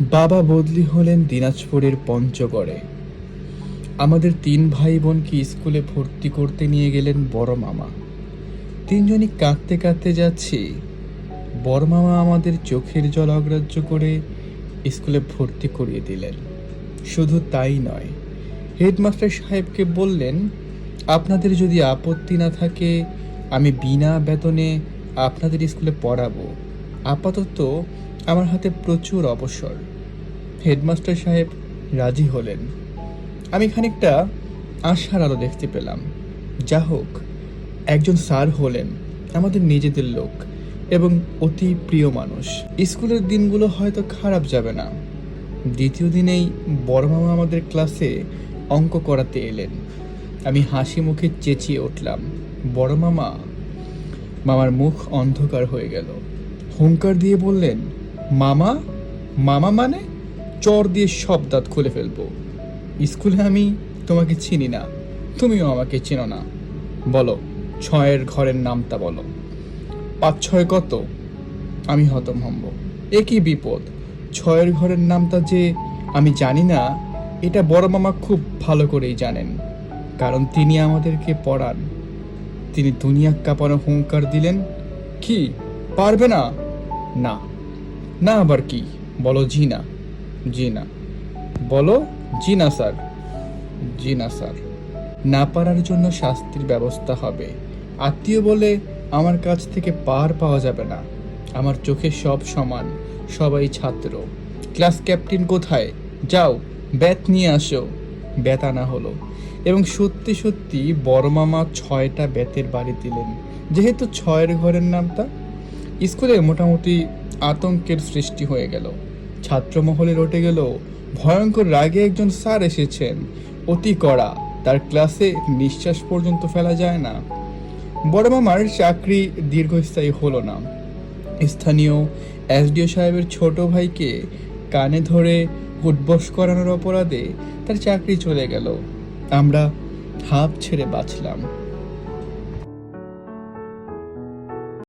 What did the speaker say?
বাবা বদলি হলেন দিনাজপুরের পঞ্চগড়ে। আমাদের তিন ভাই বোনকে স্কুলে ভর্তি করতে নিয়ে গেলেন বড় মামা। তিনজনই কাঁদতে কাঁদতে যাচ্ছি। বড় মামা আমাদের চোখের জল অগ্রাহ্য করে স্কুলে ভর্তি করিয়ে দিলেন। শুধু তাই নয়, হেডমাস্টার সাহেবকে বললেন, আপনাদের যদি আপত্তি না থাকে, আমি বিনা বেতনে আপনাদের স্কুলে পড়াবো। আপাতত আমার হাতে প্রচুর অবসর। হেডমাস্টার সাহেব রাজি হলেন। আমি খানিকটা আশার আলো দেখতে পেলাম। যা হোক, একজন স্যার হলেন আমাদের নিজেদের লোক এবং অতি প্রিয় মানুষ। স্কুলের দিনগুলো হয়তো খারাপ যাবে না। দ্বিতীয় দিনেই বড় মামা আমাদের ক্লাসে অঙ্ক করাতে এলেন। আমি হাসি মুখে চেঁচিয়ে উঠলাম, বড় মামা, মামার মুখ অন্ধকার হয়ে গেল। হুঙ্কার দিয়ে বললেন মামা? মামা মানে? চর দিয়ে সব দাঁত খুলে ফেলব। স্কুলে আমি তোমাকে চিনি না, তুমিও আমাকে চেনো না। বলো, ছয়ের ঘরের নামটা বলো। পাঁচ ছয় কত? আমি হতভম্ব এ কি বিপদ। ছয়ের ঘরের নামটা যে আমি জানি না, এটা বড় মামা খুব ভালো করেই জানেন। কারণ তিনি আমাদেরকে পড়ান। তিনি দুনিয়া কাঁপানো হুঙ্কার দিলেন। কি? পারবে না? না। না আবার কি? বলো জি না জি না বলো জি না স্যার। জি না স্যার। না পারার জন্য শাস্তির ব্যবস্থা হবে। আত্মীয় বলে আমার কাছ থেকে পার পাওয়া যাবে না। আমার চোখে সব সমান, সবাই ছাত্র। ক্লাস ক্যাপ্টেন কোথায়? যাও ব্যাত নিয়ে আসো। ব্যাত আনা হলো। এবং সত্যি সত্যি বড় মামা ছয়টা ব্যাতের বাড়ি দিলেন। যেহেতু ছয়ের ঘরের নামটা, স্কুলে মোটামুটি আতঙ্কের সৃষ্টি হয়ে গেল। ছাত্রমহলে রটে গেল ভয়ঙ্কর রাগে একজন স্যার এসেছেন। অতি কড়া, তার ক্লাসে নিঃশ্বাস পর্যন্ত ফেলা যায় না। বড় মামার চাকরি দীর্ঘস্থায়ী হলো না। স্থানীয় এসডিও সাহেবের ছোট ভাইকে কানে ধরে উঠবস করানোর অপরাধে তার চাকরি চলে গেল। আমরা হাঁপ ছেড়ে বাঁচলাম।